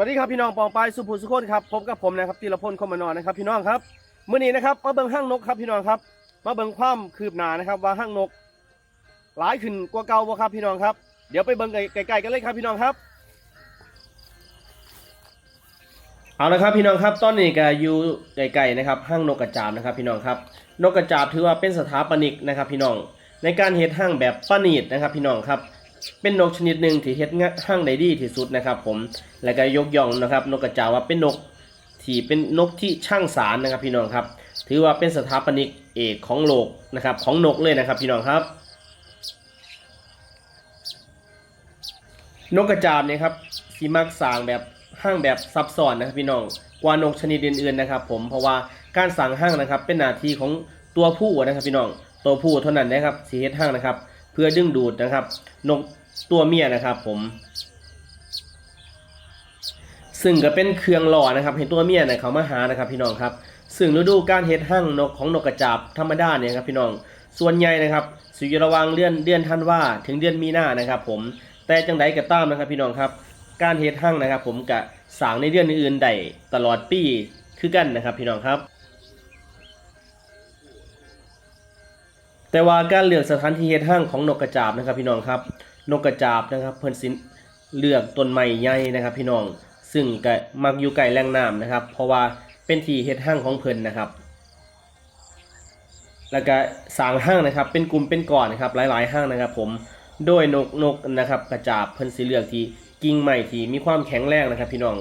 วัสดีครับพี่น้องปองปายสุภูสุขนครับพบกับผมนะครับตีรพลคมานอนนะครับ พี่น้องครับเมื่อนี้นะครับมาเบิ่งห้างนกครับพี่น้องครับมาเบิ่งความคืบหน้านะครับ ว่าห้างนก หลายขึ้นกว่าเก่าบ่ครับพี่น้องครับเดี๋ยวไปเบิ่งใกลๆกันเลยครับพี่น้องครับเอาละครับพี่น้องครับตอนนี้ก็อยู่ไกลๆนะครับห้างนกกระจาบนะครับ พี่น้องครับ นกกระจาบถือว่าเป็นสถาปนิกนะครับ พี่น้องในการเฮ็ดห้างแบบประณีตนะครับ พี่น้องครับ เป็นนกชนิดหนึ่งที่เฮ็ดห้างได้ดีที่สุดนะครับ ผมและก็ยกย่องนะครับ นกกระจาบว่าเป็นนกที่เป็นนกที่ช่างสารนะครับ พี่น้องครับ ถือว่าเป็นสถาปนิกเอกของโลกนะครับ ของนกเลยนะครับ พี่น้องครับ นกกระจาบเนี่ยครับสีมักสางแบบห้างแบบซับซ้อนนะครับพี่น้องกว่านกชนิดอื่นๆนะครับ ผมเพราะว่าการสร้างห้างนะครับ เป็นหน้าที่ของตัวผู้นะครับพี่น้องตัวผู้เท่านั้นนะครับสีเฮ็ดห้างนะครับ พื่อดึงดูดนะครับ นกตัวเมียนะครับ ผมซึ่งก็เป็นเครื่องหล่อนะครับเห็นตัวเมียเนี่ยเขามาหานะครับ พี่น้องครับ ซึ่งฤดูการเฮ็ดห้างนกของนกกระจาบธรรมดาเนี่ยครับพี่น้องส่วนใหญ่นะครับสิอยู่ระวังเดือนเดือนธันวาถึงเดือนมีนานะครับ ผมแต่จังใดก็ตามนะครับ พี่น้องครับ การเฮ็ดห้างนะครับ ผมกะสางในเดือนอื่นๆได้ตลอดปีคือกันนะครับ พี่น้องครับ แต่ว่าการเลือกสถานที่เฮ็ดห้างของนกกระจาบนะครับพี่น้องครับ นกกระจาบนะครับ เพิ่นสิเลือกต้นไม้ใหญ่นะครับ พี่น้อง ซึ่งก็มักอยู่ใกล้แหล่งน้ำนะครับ เพราะว่าเป็นที่เฮ็ดห้างของเพิ่นนะครับแล้วก็สางห้างนะครับ เป็นกลุ่มเป็นก่อนนะครับ หลายๆห้างนะครับ ผมโดยนกนกนะครับกระจาบเพิ่นสิเลือกที่กิ่งไม้ที่มีความแข็งแรงนะครับ พี่น้อง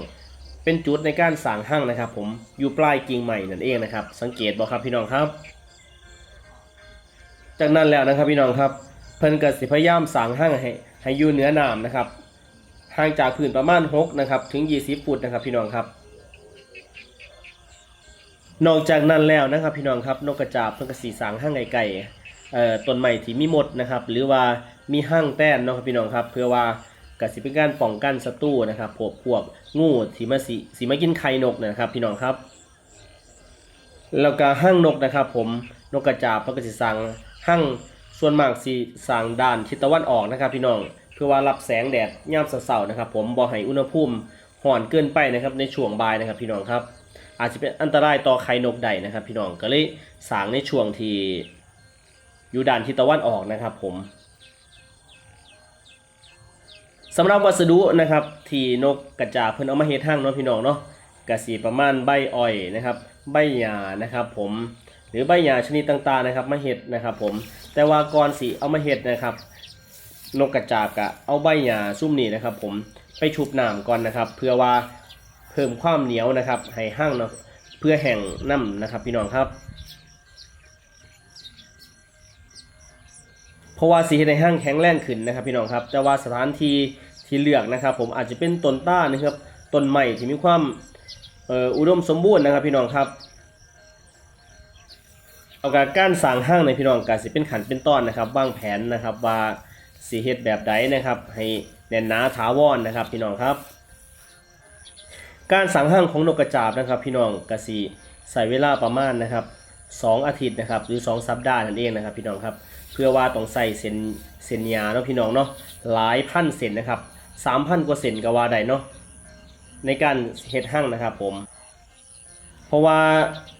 เป็นจุดในการสางห้างนะครับ ผมอยู่ปลายกิ่งไม้นั่นเองนะครับ สังเกตบ่ครับพี่น้องครับ จากนั้นแล้วนะครับพี่น้องครับเพิ่นก็สิพยายามสร้างห้างให้ให้อยู่เหนือน้ำนะครับห่างจากพื้นประมาณ6นะครับถึง 20 ฟุตนะครับพี่น้องครับ นอกจากนั้นแล้วนะครับพี่น้องครับนกกระจาบเพิ่นก็สิสร้างห้างไก่ๆเอ่อต้นไม้ที่มีมดนะครับ หรือว่ามีห้างแต้นเนาะครับพี่น้องครับ เพื่อว่ากสิเป็นการป้องกันศัตรูนะครับพวกพวกงูที่มาสิสิมากินไข่นกนะครับ พี่น้องครับ แล้วก็ห้างนกนะครับ ผมนกกระจาบเพิ่นก็สิสร้าง ห้งส่วนมากสิสางด้านทิศตะวันออกนะครับ พี่น้องเพื่อว่ารับแสงแดดยามเช้าๆนะครับ ผมบ่ให้อุณหภูมิห่อนเกินไปนะครับในช่วงบ่ายนะครับพี่น้องครับ อาจจะเป็นอันตรายต่อไข่นกได้นะครับ พี่น้องก็เลยสางในช่วงที่อยู่ด้านทิศตะวันออกนะครับ ผมสำหรับวัสดุนะครับที่นกกระจาเพิ่นเอามาเฮ็ดห้างเนาะพี่น้องเนาะกระสีประมาณใบอ้อยนะครับ ใบหญ้านะครับ ผม หรือใบหญ้าชนิดต่างๆนะครับมาเฮ็ดนะครับ ผมแต่ว่าก่อนสิเอามาเฮ็ดนะครับ นกกระจาบกะเอาใบหญ้าซุ่มนี่นะครับ ผมไปชุบน้ำก่อนนะครับ เพื่อว่าเพิ่มความเหนียวนะครับให้ห้างเนาะเพื่อแห้งน้ำนะครับ พี่น้องครับเพราะว่าสีในห้างแข็งแรงขึ้นนะครับ พี่น้องครับ แต่ว่าสถานที่ที่เลือกนะครับ ผมอาจจะเป็นต้นต้านะครับต้นใหม่ที่มีความอออุดมสมบูรณ์นะครับ พี่น้องครับ เอาการการสร้างห้างในพี่น้องก็สิเป็นขันเป็นตอนนะครับวางแผนนะครับว่าสีเฮ็ดแบบใดนะครับ ให้แน่นหนาถาวรนะครับ พี่น้องครับ การสั่งห้างของนกกระจาบนะครับ พี่น้องกสีใส่เวลาประมาณนะครับสองอาทิตย์นะครับหรือสองสัปดาห์นั่นเองนะครับ พี่น้องครับ เพื่อว่าต้องใส่เส้นเส้นยาเนาะพี่น้องเนาะหลายพันเส้นนะครับสามพันกว่าเส้นก็ว่าได้เนาะในการเฮ็ดห้างนะครับผม เพราะว่า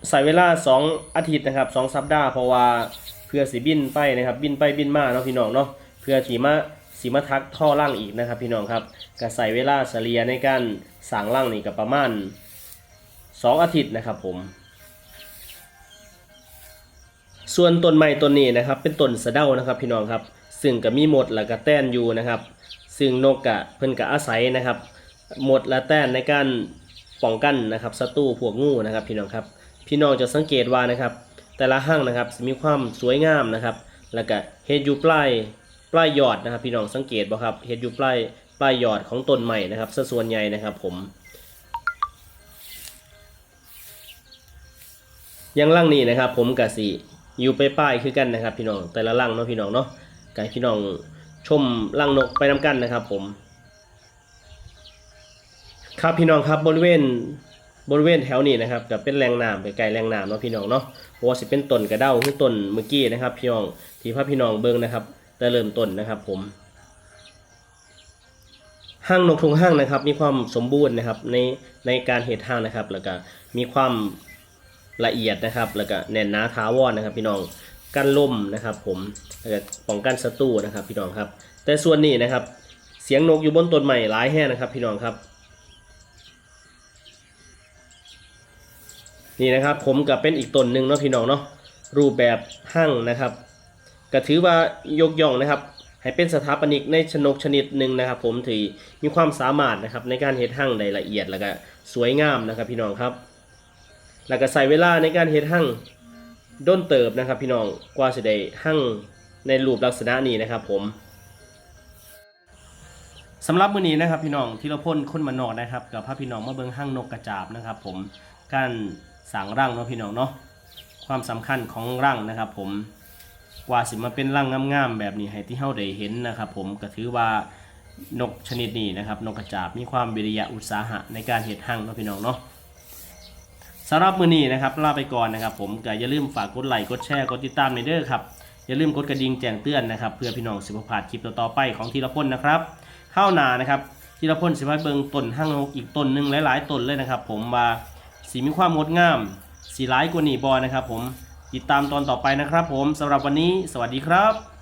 ใส่เวลาสองอาทิตย์นะครับสองสัปดาห์เพราะว่าเพื่อสีบินไปนะครับบินไปบินมาเนาะพี่น้องเนาะเพื่อสีมาสีมาทักท่อล่างอีกนะครับพี่น้องครับก็ใส่เวลาเฉลี่ยในการสั่งล่างนี่ก็ประมาณสองอาทิตย์นะครับผม ส่วนต้นไม้ต้นนี้นะครับ เป็นต้นสะเดานะครับพี่น้องครับ ซึ่งก็มีหมดและก็แต้นอยู่นะครับ ซึ่งนกกะเพิ่นก็อาศัยนะครับหมดและแต้นในการ ป้องกันนะครับศัตรูพวกงูนะครับพี่น้องครับพี่น้องจะสังเกตว่านะครับ แต่ละห้างนะครับมีความสวยงามนะครับ แล้วก็เฮ็ดอยู่ปลายปลายยอดนะครับ พี่น้องสังเกตบ่ครับเฮ็ดอยู่ปลายปลายยอดของต้นใหม่นะครับซะส่วนใหญ่นะครับผมยังล่างนี้นะครับ ผมกะสิอยู่ไปป้ายคือกันนะครับ พี่น้องแต่ละล่างเนาะพี่น้องเนาะกให้พี่น้องชมล่างนกไปนำกันนะครับ ผม ครับพี่น้องครับบริเวณบริเวณแถวนี้นะครับก็เป็นแรงน้ำไปไกลแรงน้ำเนาะพี่น้องเนาะเพราะว่าสิเป็นต้นกระเด้าคือต้นเมื่อกี้นะครับ พี่น้องที่พระพี่น้องเบิ่งนะครับ แต่เริ่มต้นนะครับ ผมห้างนกทุงห้างนะครับ มีความสมบูรณ์นะครับ ในในการเฮ็ดห้างนะครับ แล้วก็มีความละเอียดนะครับ แล้วก็แน่นหนาถาวรนะครับ พี่น้องกันล่มนะครับ ผมแล้วก็ป้องกันศัตรูนะครับ พี่น้องครับ แต่ส่วนนี้นะครับ เสียงนกอยู่บนต้นใหม่หลายแห่นะครับ พี่น้องครับ นี่นะครับผมก็เป็นอีกตนหนึ่งเนาะพี่น้องเนาะรูปแบบห้างนะครับก็ถือว่ายกย่องนะครับ ให้เป็นสถาปนิกในชนกชนิดหนึ่งนะครับ ผมที่มีความสามารถนะครับในการเฮ็ดห้างได้ละเอียดแล้วก็สวยงามนะครับ พี่น้องครับ แล้วก็ใส่เวลาในการเฮ็ดห้างด้นเติบนะครับ พี่น้องกว่าจะได้ห้างในรูปลักษณะนี้นะครับ ผมสำหรับมื้อนี้นะครับพี่น้องธีราพลคนมานอกนะครับกับพาพี่น้องมาเบิ่งห้างนกกระจาบนะครับ ผมการ สางรังเนาะพี่น้องเนาะความสำคัญของรังนะครับ ผมกว่าสิมาเป็นร่างงามๆแบบนี้ให้ที่เฮาได้เห็นนะครับ ผมก็ถือว่านกชนิดนี้นะครับนกกระจาบมีความวิริยะอุตสาหะในการเฮ็ดหั่งเนาะพี่น้องเนาะสำหรับมือนี้นะครับลาไปก่อนนะครับ ผมก็อย่าลืมฝากกดไลค์กดแชร์กดติดตามในเด้อครับอย่าลืมกดกระดิ่งแจ้งเตือนนะครับเพื่อพี่น้องสิบพาดคลิปต่อๆไปของทีละพลนะครับข้าวนานะครับทีละพลสิมาเบิงต้นหั่งนกอีกต้นหนึ่งหลายๆต้นเลยนะครับ ผมว่า สีมีความงดงาม สีหลายกว่านี้บ่นะครับผมติดตามตอนต่อไปนะครับผมสำหรับวันนี้ สวัสดีครับ